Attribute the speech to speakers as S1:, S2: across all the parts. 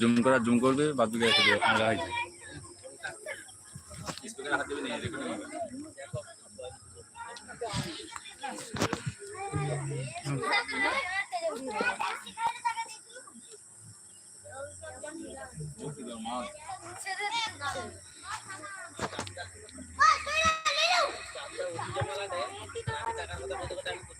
S1: Zoom করা zoom করবে বাদ দিকে রেখে দেবে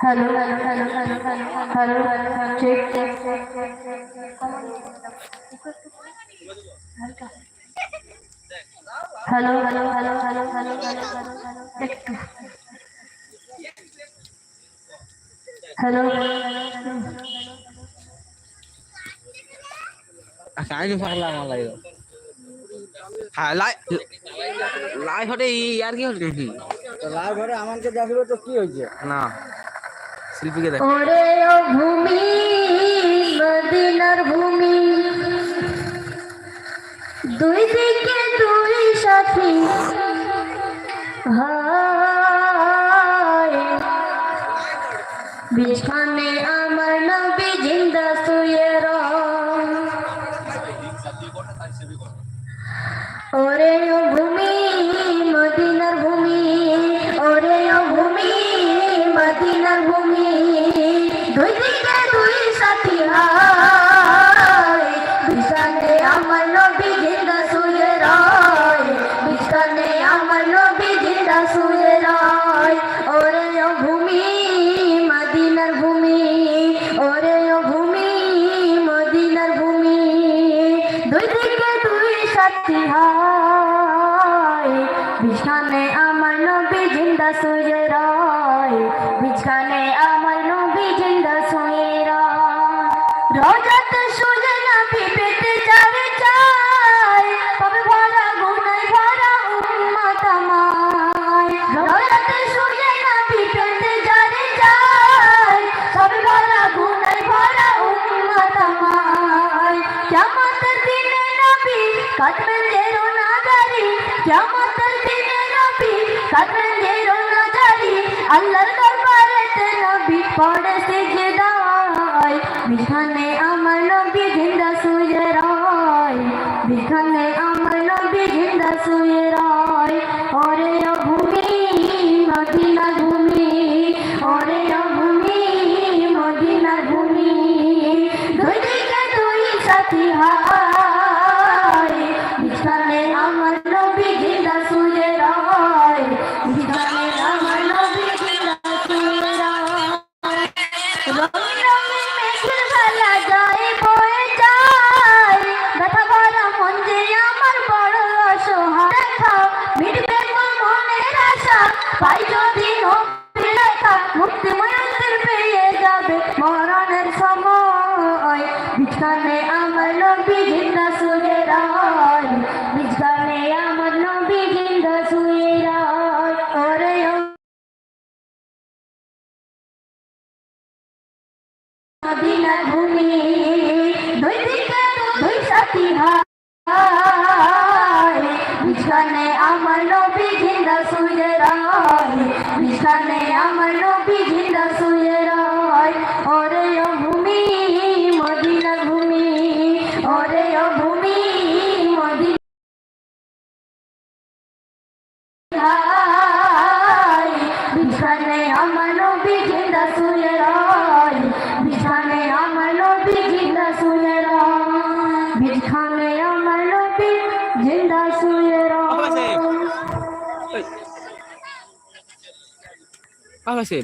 S2: hello hello hello hello
S3: hello hello ঠিক ঠিক চেক চেক হ্যালো। হটে কি না
S2: ভূমি। দুই দিকে দুই সাথী। হা। আল্লাহর দরবারে নবী পড়ে সিজদায় বিধানে আমার Thank you. কা হয়েছে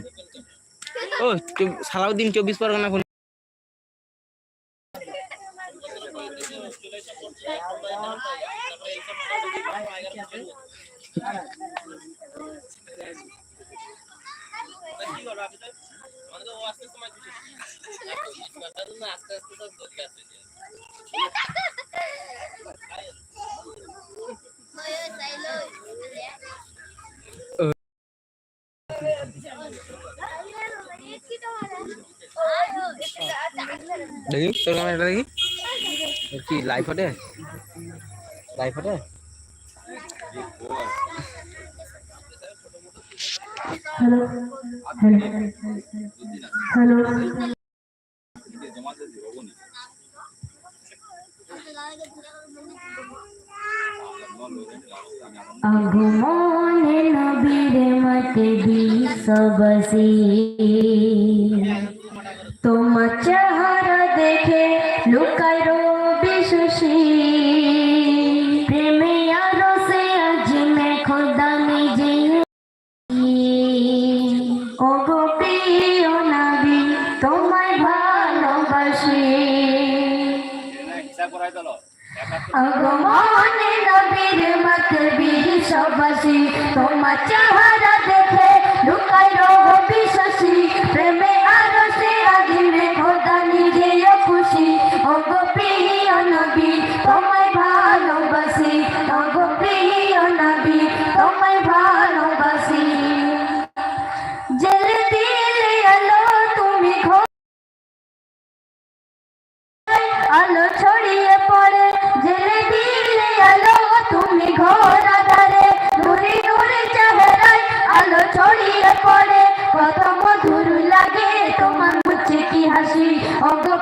S2: ও সালাউদ্দিন চব্বিশ পরগনা কোন আস্তে আচ্ছা, আস্তে আচ্ছা। দেখি
S3: তোর ক্যামেরাটা দেখি? কি লাইভ ফটে লাইভ ফটে
S2: হ্যালো ঘুমনে নবীর মতে দিস বসি আগমনে নবীর মত বিশ্ববাসী তোমার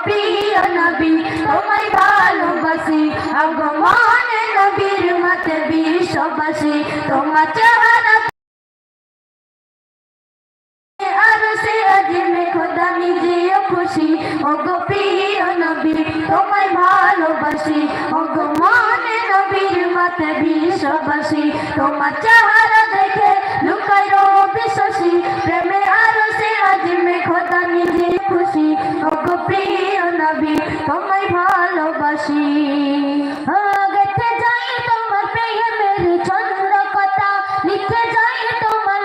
S2: প্রিয় নবী তোমায় ভালোবাসি অগো মনে নবীর মতে বিশ্ববাসী, তোমার চেহারা খোদা নিজেও খুশি। ওগো প্রিয় নবী ভালোবাসি মনে নবীর মাতে বিশ্ববাসী, তোমার চেহারা ভালোবাসি গেতে যাই তোমার প্রেমের ছন্দ কথা লিখে যাই তোমার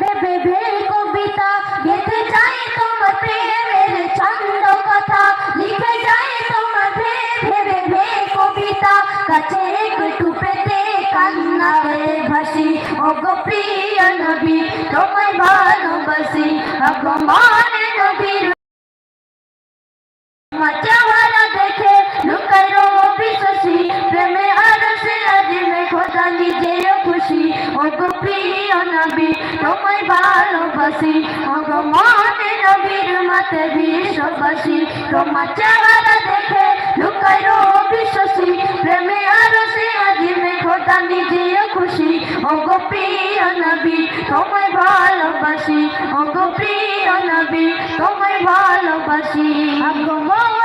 S2: ভেবে ভে কবিতা গেতে যাই তোমার প্রেমের ছন্দ কথা লিখে যাই তোমার ভেবে ভে কবিতা। কাছে একটু পেতে কান্নাতে ভাসি ও গো প্রিয় নবী, তোমায় ভালোবাসি অগমানে ওগো প্রিয় নবী, তোমায় ভালোবাসি। ওগো মনে নবীর মাতে বিশ্ববাসী। তোমার চেহারা দেখে লুকাই শশী প্রেমে আর সে আজিমে খোদা নিজেও খুশি। ওগো প্রিয় নবী, তোমায় ভালোবাসি। ওগো প্রিয় নবী, তোমায় ভালোবাসি। আগমনে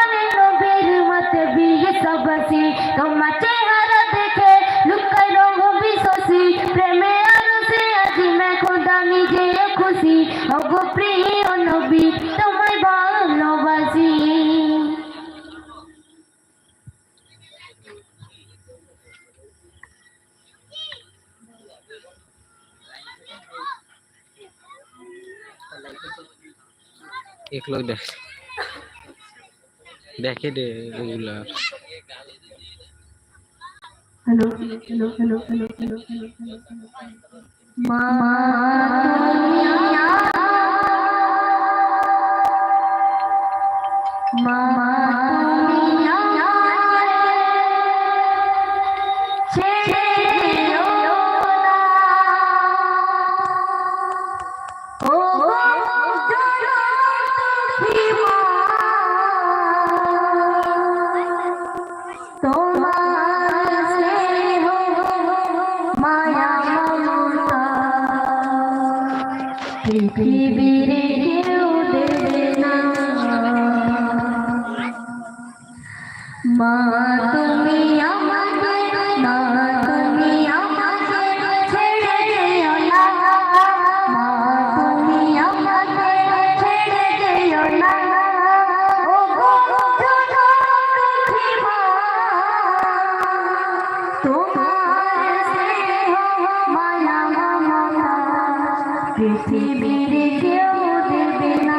S2: এক এগুলো দেখ।
S3: দেখে দে ওগুলা
S2: হ্যালো হ্যালো হ্যালো মা মা পৃথিবীর কেউ দেবে না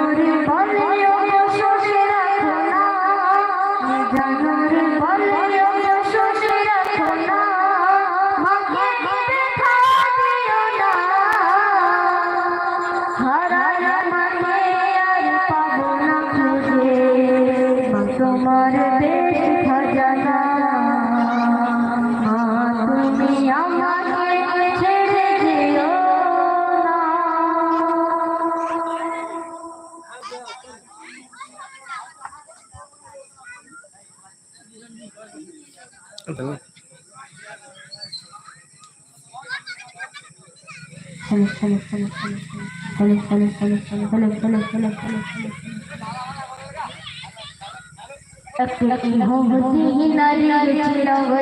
S2: তোমার বেশ খাজানা তুমি আমাকে ছেড়ে দিও না Hello, hello, hello, hello, hello, hello, hello, hello, hello, hello, hello, hello, hello, hello. একটি হুম ছিল গো